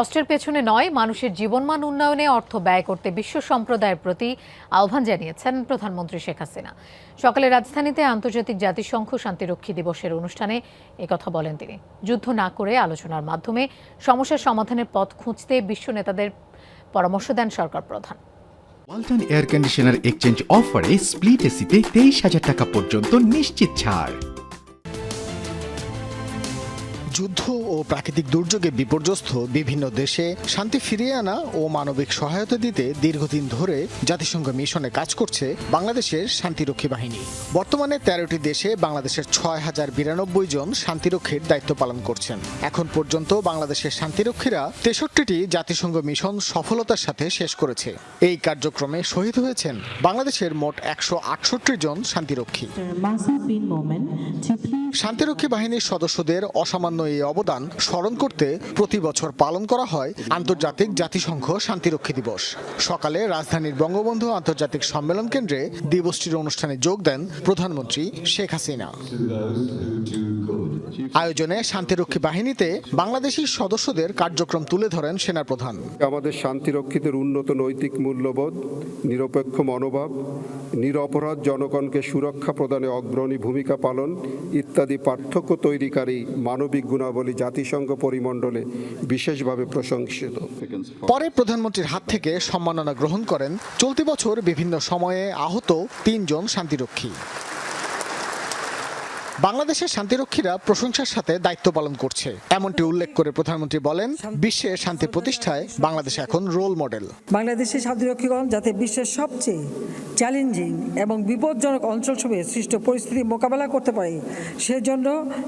অস্ত্রের পেছনে নয়, মানুষের জীবনমান উন্নয়নে অর্থ ব্যয় করতে বিশ্ব সম্প্রদায়ের প্রতি আহ্বান জানিয়েছেন প্রধানমন্ত্রী শেখ হাসিনা। সকালে রাজধানীতে আন্তর্জাতিক জাতিসংঘ শান্তিরক্ষী দিবসের অনুষ্ঠানে একথা বলেন তিনি। যুদ্ধ না করে আলোচনার মাধ্যমে সমস্যার সমাধানের পথ খুঁজতে বিশ্ব নেতাদের পরামর্শ দেন সরকার প্রধান। ওয়ালটন এয়ার কন্ডিশনার এক্সচেঞ্জ অফারে স্প্লিট এসিতে তেইশ হাজার টাকা পর্যন্ত নিশ্চিত ছাড়। যুদ্ধ ও প্রাকৃতিক দুর্যোগে বিপর্যস্ত বিভিন্ন দেশে শান্তি ফিরিয়ে আনা ও মানবিক সহায়তা দিতে দীর্ঘদিন ধরে জাতিসংঘ মিশনে কাজ করছে বাংলাদেশের শান্তিরক্ষী বাহিনী। বর্তমানে তেরোটি দেশে বাংলাদেশের ছয় হাজার বিরানব্বই জন শান্তিরক্ষীর দায়িত্ব পালন করছেন। এখন পর্যন্ত বাংলাদেশের শান্তিরক্ষীরা তেষট্টিটি জাতিসংঘ মিশন সফলতার সাথে শেষ করেছে। এই কার্যক্রমে শহীদ হয়েছেন বাংলাদেশের মোট একশো আটষট্টি জন শান্তিরক্ষী। শান্তিরক্ষী বাহিনীর সদস্যদের অসামান্য এই অবদান স্মরণ করতে প্রতি বছর পালন করা হয় আন্তর্জাতিক জাতিসংঘ শান্তিরক্ষী দিবস। সকালে রাজধানীর বঙ্গবন্ধু আন্তর্জাতিক সম্মেলন কেন্দ্রে দিবসটির অনুষ্ঠানে যোগ দেন প্রধানমন্ত্রী শেখ হাসিনা। আয়োজনে শান্তিরক্ষী বাহিনীতে বাংলাদেশের সদস্যদের কার্যক্রম তুলে ধরেন সেনাপ্রধান। আমাদের শান্তিরক্ষীদের উন্নত নৈতিক মূল্যবোধ, নিরপেক্ষ মনোভাব, নিরপরাধ জনগণকে সুরক্ষা প্রদানে অগ্রণী ভূমিকা পালন ইত্যাদি পার্থক্য তৈরিকারী মানবিক গুণাবলী জাতিসংঘ পরিমণ্ডলে বিশেষভাবে প্রশংসিত। পরে প্রধানমন্ত্রীর হাত থেকে সম্মাননা গ্রহণ করেন চলতি বছর বিভিন্ন সময়ে আহত তিনজন শান্তিরক্ষী। বাংলাদেশের শান্তিরক্ষীরা প্রশংসার সাথে দায়িত্ব পালন করছে। এমনটি উল্লেখ করে প্রধানমন্ত্রী বলেন, বিশ্বে শান্তি প্রতিষ্ঠায় বাংলাদেশ এখন রোল মডেল বাংলাদেশের শান্তিরক্ষীগণ যাতে বিশ্বের সবচেয়ে চ্যালেঞ্জিং এবং বিপজ্জনক অঞ্চলসমূহে সৃষ্ট পরিস্থিতি মোকাবেলা করতে পারে, সেজন্য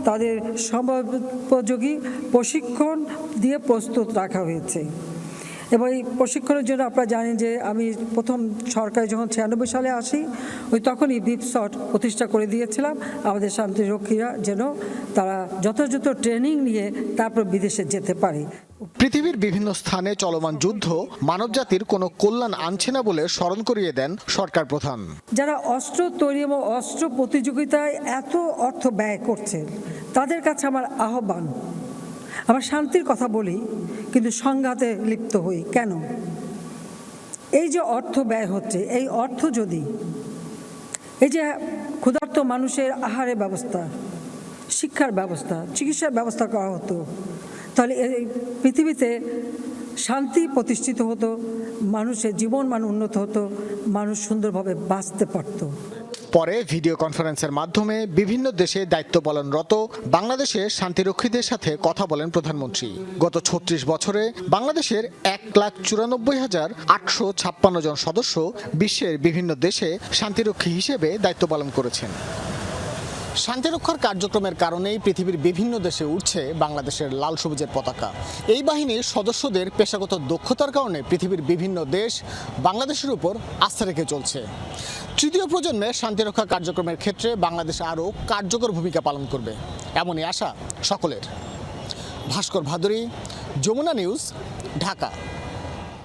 তাদের সময়োপযোগী প্রশিক্ষণ দিয়ে প্রস্তুত রাখা হয়েছে। এবং এই প্রশিক্ষণের জন্য আপনারা জানেন যে আমি প্রথম সরকারে যখন ছিয়ানব্বই সালে আসি ওই তখনই বিপসট প্রতিষ্ঠা করে দিয়েছিলাম। আমাদের শান্তিরক্ষীরা যেন তারা যথাযথ ট্রেনিং নিয়ে তারপর বিদেশে যেতে পারে। পৃথিবীর বিভিন্ন স্থানে চলমান যুদ্ধ মানবজাতির কোনো কল্যাণ আনছে না বলে স্মরণ করিয়ে দেন সরকার প্রধান। যারা অস্ত্র তৈরি এবং অস্ত্র প্রতিযোগিতায় এত অর্থ ব্যয় করছে তাদের কাছে আমার আহ্বান আমার শান্তির কথা বলি, কিন্তু সংঘাতে লিপ্ত হই। কেন? এই যে অর্থ ব্যয় হচ্ছে, এই অর্থ যদি, এই যে ক্ষুধার্ত মানুষের আহারের ব্যবস্থা, শিক্ষার ব্যবস্থা, চিকিৎসার ব্যবস্থা করা হতো, তাহলে এই পৃথিবীতে শান্তি প্রতিষ্ঠিত হতো, মানুষের জীবন মান উন্নত হতো, মানুষ সুন্দরভাবে বাঁচতে পারতো। পরে ভিডিও কনফারেন্সের মাধ্যমে বিভিন্ন দেশে দায়িত্ব পালনরত বাংলাদেশের শান্তিরক্ষীদের সাথে কথা বলেন প্রধানমন্ত্রী। গত ছত্রিশ বছরে বাংলাদেশের এক লাখ চুরানব্বই হাজার আটশো ছাপ্পান্ন জন সদস্য বিশ্বের বিভিন্ন দেশে শান্তিরক্ষী হিসেবে দায়িত্ব পালন করেছেন। শান্তিরক্ষার কার্যক্রমের কারণেই পৃথিবীর বিভিন্ন দেশে উঠছে বাংলাদেশের লাল সবুজের পতাকা। এই বাহিনীর সদস্যদের পেশাগত দক্ষতার কারণে পৃথিবীর বিভিন্ন দেশ বাংলাদেশের উপর আস্থা রেখে চলছে। তৃতীয় প্রজন্মের শান্তিরক্ষা কার্যক্রমের ক্ষেত্রে বাংলাদেশ আরও কার্যকর ভূমিকা পালন করবে। এমনই আশা সকলের। ভাস্কর ভাদুরী, যমুনা নিউজ, ঢাকা।